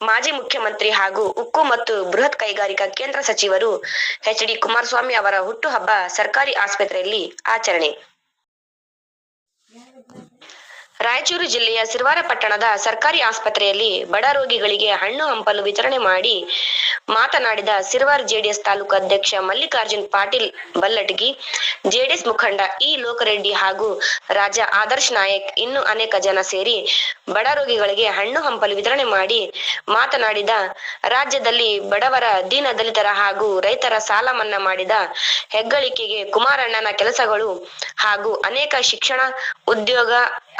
ಮಾಜಿ ಮುಖ್ಯಮಂತ್ರಿ ಹಾಗೂ ಉಕ್ಕು ಮತ್ತು ಬೃಹತ್ ಕೈಗಾರಿಕಾ ಕೇಂದ್ರ ಸಚಿವರು ಎಚ್ ಡಿ ಕುಮಾರಸ್ವಾಮಿ ಅವರ ಹುಟ್ಟುಹಬ್ಬ ಸರ್ಕಾರಿ ಆಸ್ಪತ್ರೆಯಲ್ಲಿ ಆಚರಣೆ. ರಾಯಚೂರು ಜಿಲ್ಲೆಯ ಸಿರ್ವಾರ ಪಟ್ಟಣದ ಸರ್ಕಾರಿ ಆಸ್ಪತ್ರೆಯಲ್ಲಿ ಬಡ ರೋಗಿಗಳಿಗೆ ಹಣ್ಣು ಹಂಪಲು ವಿತರಣೆ ಮಾಡಿ ಮಾತನಾಡಿದ ಸಿರ್ವಾರ ಜೆಡಿಎಸ್ ತಾಲೂಕು ಅಧ್ಯಕ್ಷ ಮಲ್ಲಿಕಾರ್ಜುನ್ ಪಾಟೀಲ್ ಬಲ್ಲಟಗಿ, ಜೆಡಿಎಸ್ ಮುಖಂಡ ಇ ಲೋಕರೆಡ್ಡಿ ಹಾಗೂ ರಾಜ ಆದರ್ಶ್ ನಾಯಕ್ ಇನ್ನು ಅನೇಕ ಜನ ಸೇರಿ ಬಡ ರೋಗಿಗಳಿಗೆ ಹಣ್ಣು ಹಂಪಲು ವಿತರಣೆ ಮಾಡಿ ಮಾತನಾಡಿದ, ರಾಜ್ಯದಲ್ಲಿ ಬಡವರ ದೀನ ದಲಿತರ ಹಾಗೂ ರೈತರ ಸಾಲ ಮನ್ನಾ ಮಾಡಿದ ಹೆಗ್ಗಳಿಕೆಗೆ ಕುಮಾರಣ್ಣನ ಕೆಲಸಗಳು ಹಾಗೂ ಅನೇಕ ಶಿಕ್ಷಣ ಉದ್ಯೋಗ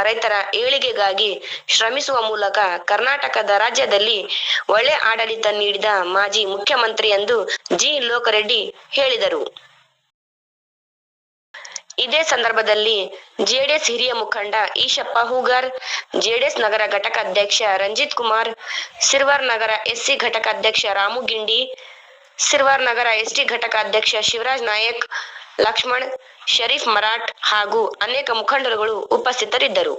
ರೈತರ ಏಳಿಗೆಗಾಗಿ ಶ್ರಮಿಸುವ ಮೂಲಕ ಕರ್ನಾಟಕದ ರಾಜ್ಯದಲ್ಲಿ ಒಳ್ಳೆ ಆಡಳಿತ ನೀಡಿದ ಮಾಜಿ ಮುಖ್ಯಮಂತ್ರಿ ಎಂದು ಜಿ. ಲೋಕರೆಡ್ಡಿ ಹೇಳಿದರು. ಇದೇ ಸಂದರ್ಭದಲ್ಲಿ ಜೆಡಿಎಸ್ ಹಿರಿಯ ಮುಖಂಡ ಈಶಪ್ಪ ಹೂಗಾರ್, ಜೆಡಿಎಸ್ ನಗರ ಘಟಕ ಅಧ್ಯಕ್ಷ ರಂಜಿತ್ ಕುಮಾರ್, ಸಿರ್ವರ್ ನಗರ ಎಸ್ಸಿ ಘಟಕ ಅಧ್ಯಕ್ಷ ರಾಮು ಗಿಂಡಿ, ಸಿರ್ವಾರ್ ನಗರ ಎಸ್ಟಿ ಘಟಕ ಅಧ್ಯಕ್ಷ ಶಿವರಾಜ್ ನಾಯಕ್ ಲಕ್ಷ್ಮಣ್, ಶರೀಫ್ ಮರಾಠ್ ಹಾಗೂ ಅನೇಕ ಮುಖಂಡರುಗಳು ಉಪಸ್ಥಿತರಿದ್ದರು.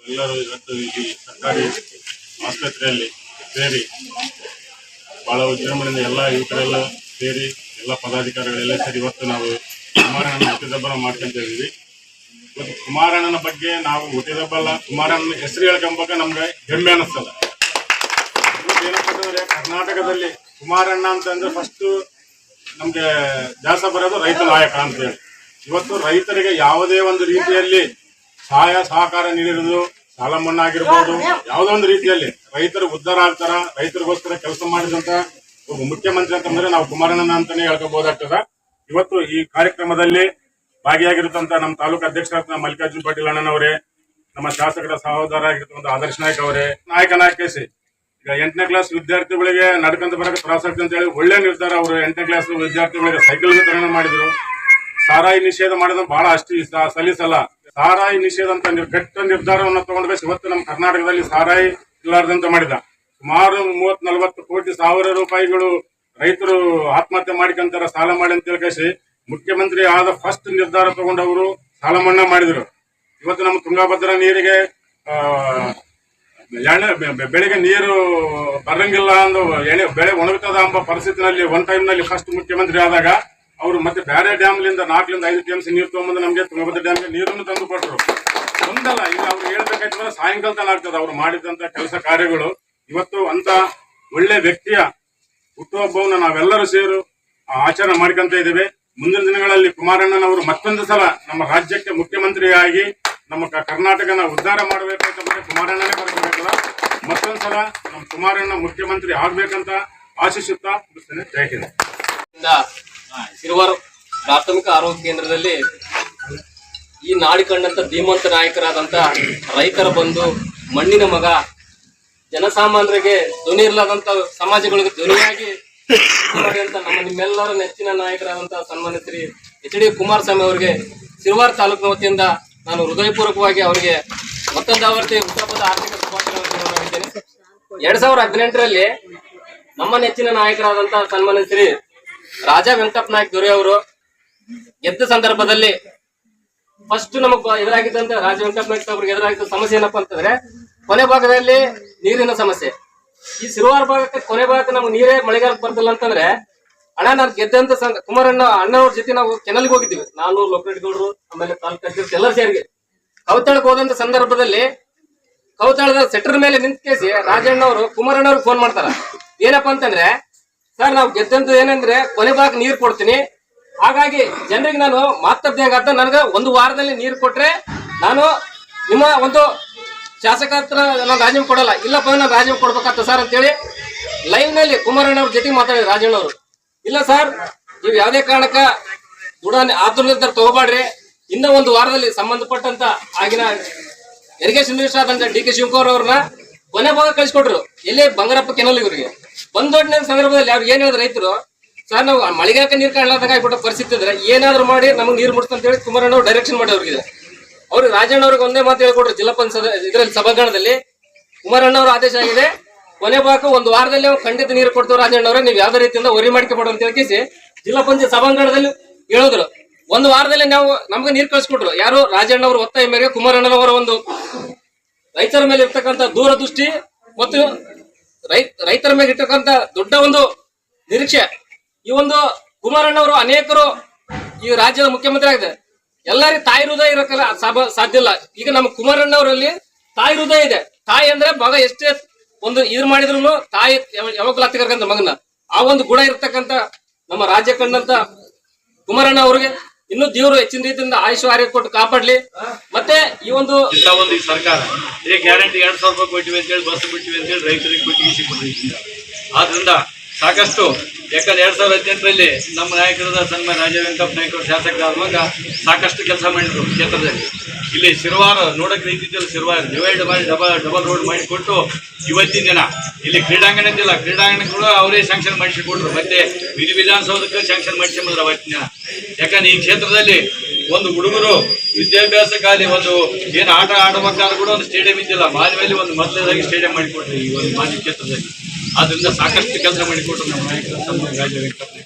ಎಲ್ಲರೂ ಇವತ್ತು ಆಸ್ಪತ್ರೆಯಲ್ಲಿ ಸೇರಿ ಬಹಳ ವಿಜೃಂಭಣೆಯಿಂದ ಎಲ್ಲ ಯುವಕರೆಲ್ಲ ಸೇರಿ ಎಲ್ಲ ಪದಾಧಿಕಾರಿಗಳೆಲ್ಲ ಸೇರಿ ಇವತ್ತು ನಾವು ಕುಮಾರಣ್ಣನ ಹುಟ್ಟಿದಬ್ಬಲ ಮಾಡ್ಕೊಂತ ಇದೀವಿ ಇವತ್ತು ಕುಮಾರಣ್ಣನ ಬಗ್ಗೆ ನಾವು ಹುಟ್ಟಿದಬ್ಬಲ್ಲ ಕುಮಾರಣ್ಣನ ಹೆಸರು ಹೇಳ್ಕೊಂಬಾಗ ನಮ್ಗೆ ಹೆಮ್ಮೆ ಇವತ್ತು ಏನಪ್ಪ ಕರ್ನಾಟಕದಲ್ಲಿ ಕುಮಾರಣ್ಣ ಅಂತಂದ್ರೆ ಫಸ್ಟ್ ನಮ್ಗೆ ದಾಸ ಬರೋದು ರೈತ ನಾಯಕ ಅಂತ ಹೇಳಿ. ಇವತ್ತು ರೈತರಿಗೆ ಯಾವುದೇ ಒಂದು ರೀತಿಯಲ್ಲಿ ಸಹಾಯ ಸಹಕಾರ ನೀಡಿರೋದು ಸಾಲ ಮನ್ನಾ ಆಗಿರ್ಬೋದು, ಯಾವುದೋ ಒಂದು ರೀತಿಯಲ್ಲಿ ರೈತರು ಉದ್ಧಾರ ಆಗ್ತಾರ, ರೈತರಿಗೋಸ್ಕರ ಕೆಲಸ ಮಾಡಿದಂತ ಒಬ್ಬ ಮುಖ್ಯಮಂತ್ರಿ ಅಂತಂದ್ರೆ ನಾವು ಕುಮಾರಣ್ಣನ ಅಂತಾನೆ ಹೇಳ್ಕೋಬಹುದಾಗ್ತದ ಇವತ್ತು ಈ ಕಾರ್ಯಕ್ರಮದಲ್ಲಿ ಭಾಗಿಯಾಗಿರುತ್ತಂತ ನಮ್ಮ ತಾಲೂಕು ಅಧ್ಯಕ್ಷರಾದ ಮಲ್ಲಿಕಾರ್ಜುನ್ ಪಾಟೀಲ್ ಅಣ್ಣನವರೇ, ನಮ್ಮ ಶಾಸಕರ ಸಹೋದರ ಆಗಿರ್ತಕ್ಕಂಥ ಆದರ್ಶ ನಾಯಕ್ ಅವರೇ ನಾಯಕ ನಾಯಕೇಸಿ ಈಗ ಎಂಟನೇ ಕ್ಲಾಸ್ ವಿದ್ಯಾರ್ಥಿಗಳಿಗೆ ನಡ್ಕೊಂತ ಬರಕ್ಕೆ ತ್ರಾಸ ಅಂತ ಹೇಳಿ ಒಳ್ಳೆ ನಿರ್ಧಾರ ಅವರು ಎಂಟನೇ ಕ್ಲಾಸ್ ವಿದ್ಯಾರ್ಥಿಗಳಿಗೆ ಸೈಕಲ್ ವಿತರಣೆ ಮಾಡಿದ್ರು. ಸಾರಾಯಿ ನಿಷೇಧ ಮಾಡೋದು ಬಹಳ ಅಷ್ಟು ಸಲ್ಲಿಸಲ್ಲ. ಸಾರಾಯಿ ನಿಷೇಧ ಅಂತ ಕೆಟ್ಟ ನಿರ್ಧಾರವನ್ನು ತಗೊಂಡ್ಬೇಕು. ಇವತ್ತು ನಮ್ಮ ಕರ್ನಾಟಕದಲ್ಲಿ ಸಾರಾಯಿ ಇಲ್ಲಾರ್ದಂತ ಮಾಡಿದ. ಸುಮಾರು ಮೂವತ್ ನಲವತ್ತು ಕೋಟಿ ಸಾವಿರ ರೂಪಾಯಿಗಳು ರೈತರು ಆತ್ಮಹತ್ಯೆ ಮಾಡಿಕೊಂತಾರ, ಸಾಲ ಮಾಡಿ ಅಂತ ಹೇಳಿ ಮುಖ್ಯಮಂತ್ರಿ ಆದ ಫಸ್ಟ್ ನಿರ್ಧಾರ ತಗೊಂಡವರು ಸಾಲ ಮನ್ನಾ ಮಾಡಿದ್ರು. ಇವತ್ತು ನಮ್ಮ ತುಂಗಭದ್ರಾ ನೀರಿಗೆ ಎಣ್ಣೆ ಬೆಳೆಗೆ ನೀರು ಬರಂಗಿಲ್ಲ ಅಂದು ಎಣೆ ಬೆಳೆ ಒಣಗುತ್ತದ ಎಂಬ ಪರಿಸ್ಥಿತಿನಲ್ಲಿ ಒನ್ ಟೈಮ್ನಲ್ಲಿ ಫಸ್ಟ್ ಮುಖ್ಯಮಂತ್ರಿ ಆದಾಗ ಅವರು ಮತ್ತೆ ಬೇರೆ ಡ್ಯಾಮ್ ಲಿಂದ ನಾಲ್ಕರಿಂದ ಐದು ಟಿ ಸಿ ನೀರು ತೊಗೊಂಬಂದು ನಮಗೆ ತುಂಗಭದ್ರ ಡ್ಯಾಮ್ಗೆ ನೀರನ್ನು ತಂದು ಕೊಟ್ಟರು ಒಂದಲ್ಲ, ಈಗ ಅವ್ರು ಹೇಳ್ಬೇಕಾಯ್ತಂದ್ರೆ ಸಾಯಂಕಾಲ ತನ ಆಗ್ತದೆ ಅವ್ರು ಮಾಡಿದಂತ ಕೆಲಸ ಕಾರ್ಯಗಳು. ಇವತ್ತು ಅಂತ ಒಳ್ಳೆ ವ್ಯಕ್ತಿಯ, ಹುಟ್ಟುಹಬ್ಬವನ್ನು ನಾವೆಲ್ಲರೂ ಸೇರು ಆಚರಣೆ ಮಾಡ್ಕೊಂತ ಇದ್ದೇವೆ. ಮುಂದಿನ ದಿನಗಳಲ್ಲಿ ಕುಮಾರಣ್ಣನವರು ಮತ್ತೊಂದು ಸಲ ನಮ್ಮ ರಾಜ್ಯಕ್ಕೆ ಮುಖ್ಯಮಂತ್ರಿಯಾಗಿ ನಮ್ಮ ಕರ್ನಾಟಕನ ಉದ್ಧಾರ ಮಾಡಬೇಕು ಅಂತಂದ್ರೆ ಕುಮಾರಣ್ಣನೇ ಬರ್ಕೋಬೇಕಲ್ಲ ಮತ್ತೊಂದ್ಸಲ ನಮ್ಮ ಕುಮಾರಣ್ಣ ಮುಖ್ಯಮಂತ್ರಿ ಆಗ್ಬೇಕಂತ ಆಶಿಸುತ್ತಾ ಮುಗಿಸ್ತೇನೆ ಜೈ ಹಿಂದ್. ಸಿರುವಾರ ಪ್ರಾಥಮಿಕ ಆರೋಗ್ಯ ಕೇಂದ್ರದಲ್ಲಿ ಈ ನಾಡಿ ಕಂಡಂತ ಧೀಮಂತ ನಾಯಕರಾದಂತ ರೈತರ ಬಂದು ಮಣ್ಣಿನ ಮಗ, ಜನಸಾಮಾನ್ಯರಿಗೆ ಧ್ವನಿ ಇರಲಾದಂತ ಸಮಾಜಗಳಿಗೆ ಧ್ವನಿಯಾಗಿ ನಮ್ಮ ನಿಮ್ಮೆಲ್ಲರ ನೆಚ್ಚಿನ ನಾಯಕರಾದಂತಹ ಸನ್ಮಾನ್ಯ ಶ್ರೀ ಎಚ್ ಡಿ ಕುಮಾರಸ್ವಾಮಿ ಅವರಿಗೆ ಸಿರುವಾರ ತಾಲೂಕಿನ ವತಿಯಿಂದ ನಾನು ಹೃದಯಪೂರ್ವಕವಾಗಿ ಅವರಿಗೆ ಮತ್ತೊಂದು ಆವರ್ತಿ ಹುಟ್ಟಹಬ್ಬದ ಆರ್ಥಿಕ ಶುಭಾಶಯಗಳನ್ನು ಎರಡ್ ಸಾವಿರದ ಹದಿನೆಂಟರಲ್ಲಿ ನಮ್ಮ ನೆಚ್ಚಿನ ನಾಯಕರಾದಂತಹ ಸನ್ಮಾನ ಶ್ರೀ ರಾಜಾ ವೆಂಕಟಪ್ಪ ನಾಯಕ್ ದೊರೆ ಅವರು ಗೆದ್ದ ಸಂದರ್ಭದಲ್ಲಿ ಫಸ್ಟ್ ನಮಗ್ ಎದುರಾಗಿದ್ದಂತ ರಾಜ ವೆಂಕಟಪ್ಪ ನಾಯಕ್ ಅವ್ರಿಗೆ ಎದುರಾಗಿದ್ದ ಸಮಸ್ಯೆ ಏನಪ್ಪಾ ಅಂತಂದ್ರೆ, ಕೊನೆ ಭಾಗದಲ್ಲಿ ನೀರಿನ ಸಮಸ್ಯೆ. ಈ ಸಿರುವಾರ ಭಾಗಕ್ಕೆ ಕೊನೆ ಭಾಗಕ್ಕೆ ನಮ್ಗೆ ನೀರೇ ಮಳೆಗಾಲಕ್ಕೆ ಬರ್ತಿಲ್ಲ ಅಂತಂದ್ರೆ ಅಣ್ಣ, ನಾನು ಗೆದ್ದಂತ ಸಂಘ, ಕುಮಾರಣ್ಣ ಅಣ್ಣವ್ರ ಜೊತೆ ನಾವು ಕೆನಲ್ಗೆ ಹೋಗಿದ್ದೀವಿ. ನಾನು ಲೋಕರೆಡ್ಡಿಗೌಡರು ಆಮೇಲೆ ತಾಲೂಕು ಅಧ್ಯಕ್ಷರು ಎಲ್ಲರೂ ಸೇರಿಗೆ. ಕೌತಾಳಕ್ಕೆ ಹೋದಂತ ಸಂದರ್ಭದಲ್ಲಿ, ಕೌತಾಳದ ಸೆಟ್ರ್ ಮೇಲೆ ನಿಂತ ಕೇಸಿ ರಾಜಣ್ಣ ಅವರು, ಕುಮಾರಣ್ಣ ಅವ್ರಿಗೆ ಫೋನ್ ಮಾಡ್ತಾರ. ಏನಪ್ಪಾ ಅಂತಂದ್ರೆ, ಸರ್, ನಾವು ಗೆದ್ದಂತ ಏನಂದ್ರೆ, ಕೊನೆ ಭಾಗ ನೀರ್ ಕೊಡ್ತೀನಿ. ಹಾಗಾಗಿ ಜನರಿಗೆ ನಾನು ಮಾತಬ್ದಂಗ ಅಂತ ನನಗೆ ಒಂದು ವಾರದಲ್ಲಿ ನೀರು ಕೊಟ್ರೆ ನಾನು ನಿಮ್ಮ ಒಂದು ಶಾಸಕ ಹತ್ರ ನಾನು ರಾಜೀನಾಮೆ ಕೊಡಲ್ಲ. ಇಲ್ಲಪ್ಪ ನಾನು ರಾಜೀನಾಮೆ ಕೊಡ್ಬೇಕಂತ ಸರ್ ಅಂತೇಳಿ ಲೈವ್ನಲ್ಲಿ ಕುಮಾರಣ್ಣ ಅವ್ರ ಜೊತೆಗೆ ಮಾತಾಡಿದ್ರು ರಾಜಣ್ಣ ಅವರು. ಇಲ್ಲ ಸರ್, ನೀವು ಯಾವುದೇ ಕಾರಣಕ್ಕ ದೃಢ ಆತುರದಿಂದ ತಗೋಬಾಡ್ರಿ. ಇನ್ನ ಒಂದು ವಾರದಲ್ಲಿ ಸಂಬಂಧಪಟ್ಟಂತ ಆಗಿನ ಇರಿಗೇಷನ್ ಮಿನಿಸ್ಟರ್ ಆದಂತ ಡಿ ಕೆ ಶಿವಕುಮಾರ್ ಅವ್ರನ್ನ ಕೊನೆ ಭಾಗ ಕಳಿಸ್ಕೊಟ್ರು. ಎಲ್ಲಿ ಬಂಗಾರಪ್ಪ ಕೆನಲ್ ಇವರಿಗೆ. ಬಂದೊಡ್ನ ಸಂದರ್ಭದಲ್ಲಿ ಅವ್ರು ಏನ್ ಹೇಳಿದ್ರು ರೈತರು, ಸರ್, ನಾವು ಮಳೆಗಾಲಕ್ಕೆ ನೀರು ಕಾಣಲಾದಾಗ ಆಗ್ಬಿಟ್ಟ ಪರಿಸ್ಥಿತಿ ಇದ್ರೆ ಏನಾದ್ರು ಮಾಡಿ ನಮಗೆ ನೀರು ಮುಟ್ಸ್ ಅಂತ ಹೇಳಿ ಕುಮಾರಣ್ಣ ಅವ್ರು ಡೈರೆಕ್ಷನ್ ಮಾಡಿ ಅವ್ರಿಗೆ. ಅವ್ರು ರಾಜಣ್ಣ ಅವ್ರಿಗೆ ಒಂದೇ ಮಾತು ಹೇಳ್ಕೊಟ್ರು ಜಿಲ್ಲಾ ಪಂಚಾಯತ್, ಇದರಲ್ಲಿ ಸಭಾಂಗಣದಲ್ಲಿ. ಕುಮಾರಣ್ಣ ಅವ್ರ ಆದೇಶ ಆಗಿದೆ. ಕೊನೆ ಭಾಗ ಒಂದು ವಾರದಲ್ಲಿ ಅವ್ರು ಖಂಡಿತ ನೀರು ಕೊಡ್ತೇವೆ ಅವರೇ. ನೀವು ಯಾವ್ದೇ ರೀತಿಯಿಂದ ವರಿ ಮಾಡ್ಕೊಬೇಡ ಅಂತ ಹೇಳಿಸಿ ಜಿಲ್ಲಾ ಪಂಚಾಯತ್ ಸಭಾಂಗಣದಲ್ಲಿ ಹೇಳಿದ್ರು. ಒಂದು ವಾರದಲ್ಲಿ ನಾವು ನಮ್ಗೆ ನೀರು ಕಳಿಸ್ಕೊಟ್ರು. ಯಾರು ರಾಜಣ್ಣ ಅವರು, ಒತ್ತಾಯ ಮೇರೆಗೆ ಕುಮಾರಣ್ಣನವರ ಒಂದು ರೈತರ ಮೇಲೆ ಇರ್ತಕ್ಕಂಥ ದೂರದೃಷ್ಟಿ ಮತ್ತು ರೈ ರೈತರ ಮೇಲೆ ಇರ್ತಕ್ಕಂಥ ದೊಡ್ಡ ಒಂದು ನಿರೀಕ್ಷೆ. ಈ ಒಂದು ಕುಮಾರಣ್ಣವರು ಅನೇಕರು ಈ ರಾಜ್ಯದ ಮುಖ್ಯಮಂತ್ರಿ ಆಗಿದೆ. ಎಲ್ಲರಿಗೂ ತಾಯಿ ಹೃದಯ ಇರಕ್ಕಲ್ಲ ಸಾಧ್ಯ ಇಲ್ಲ. ಈಗ ನಮ್ಮ ಕುಮಾರಣ್ಣವರಲ್ಲಿ ತಾಯಿ ಹೃದಯ ಇದೆ. ತಾಯಿ ಅಂದ್ರೆ ಮಗ ಎಷ್ಟೇ ಒಂದು ಇದ್ ಮಾಡಿದ್ರು ತಾಯಿ ಯಾವ- ಯಾವಾಗ್ಲೂ ಕರ್ಕಂತ ಮಗನ. ಆ ಒಂದು ಗುಣ ಇರ್ತಕ್ಕಂತ ನಮ್ಮ ರಾಜ್ಯ ಕಂಡಂತ ಕುಮಾರಣ್ಣ ಅವರಿಗೆ ಇನ್ನು ದೇವರು ಹೆಚ್ಚಿನ ರೀತಿಯಿಂದ ಆಯುಷ್ ಆರೋಗ್ಯ ಕೊಟ್ಟು ಕಾಪಾಡ್ಲಿ. ಮತ್ತೆ ಈ ಒಂದು ಒಂದು ಈ ಸರ್ಕಾರ, ಏ ಗ್ಯಾರಂಟಿ ಎರಡ್ ಸಾವಿರ ರೂಪಾಯಿ ಕೊಟ್ಟಿವಿ ಅಂತೇಳಿ, ಬಸ್ ಬಿಟ್ಟಿವಿ ಅಂತೇಳಿ ರೈತರಿಗೆ ಕೊಟ್ಟಿಗೆ ಆದ್ರಿಂದ ಸಾಕಷ್ಟು ಯಾಕಂದ್ರೆ ಎರಡ್ ಸಾವಿರದ ಹದಿನೆಂಟರಲ್ಲಿ ನಮ್ಮ ನಾಯಕರಾದ ಸನ್ಮಾನ್ಯ ರಾಜ ವೆಂಕಪ್ಪ ನಾಯಕರು ಶಾಸಕರಾಗುವಾಗ ಸಾಕಷ್ಟು ಕೆಲಸ ಮಾಡಿದ್ರು ಕ್ಷೇತ್ರದಲ್ಲಿ. ಇಲ್ಲಿ ಶಿರುವಾರ ನೋಡಕ್ ರೀತಿಯಲ್ಲಿ ಶಿರುವಾರ. ಡಿವೈಡ್ ಮಾಡಿ ಡಬಲ್ ಡಬಲ್ ರೋಡ್ ಮಾಡಿಕೊಟ್ಟು ಇವತ್ತಿನ ದಿನ ಇಲ್ಲಿ ಕ್ರೀಡಾಂಗಣ ಇದ್ದಿಲ್ಲ ಕ್ರೀಡಾಂಗಣಗಳು ಅವರೇ ಸ್ಯಾಂಕ್ಷನ್ ಮಾಡಿಸಿಕೊಟ್ರು. ಮತ್ತೆ ವಿಧಿ ವಿಧಾನಸೌಧಕ್ಕೆ ಸ್ಯಾಂಕ್ಷನ್ ಮಾಡಿಸಿಕೊಂಡ್ರು ಅವತ್ತಿನ ದಿನ. ಯಾಕಂದ್ರೆ ಈ ಕ್ಷೇತ್ರದಲ್ಲಿ ಒಂದು ಹುಡುಗರು ವಿದ್ಯಾಭ್ಯಾಸ ಖಾಲಿ, ಒಂದು ಏನು ಆಟ ಆಡಬೇಕಾದ್ರೂ ಕೂಡ ಒಂದು ಸ್ಟೇಡಿಯಂ ಇದ್ದಿಲ್ಲ. ಮಾನ್ಯದಲ್ಲಿ ಒಂದು ಮೊದಲನೇದಾಗಿ ಸ್ಟೇಡಿಯಂ ಮಾಡಿಕೊಟ್ರಿ ಈ ಒಂದು ಮಾಜಿ ಕ್ಷೇತ್ರದಲ್ಲಿ. ಆದ್ರಿಂದ ಸಾಕಷ್ಟು ಕೆಲಸ ಮಾಡಿಕೊಟ್ರು ನಮ್ಮ ನಾಯಕರು ಸನ್ಮಾನ್ಯ ರಾಜ ವೆಂಕಟಪ್ಪ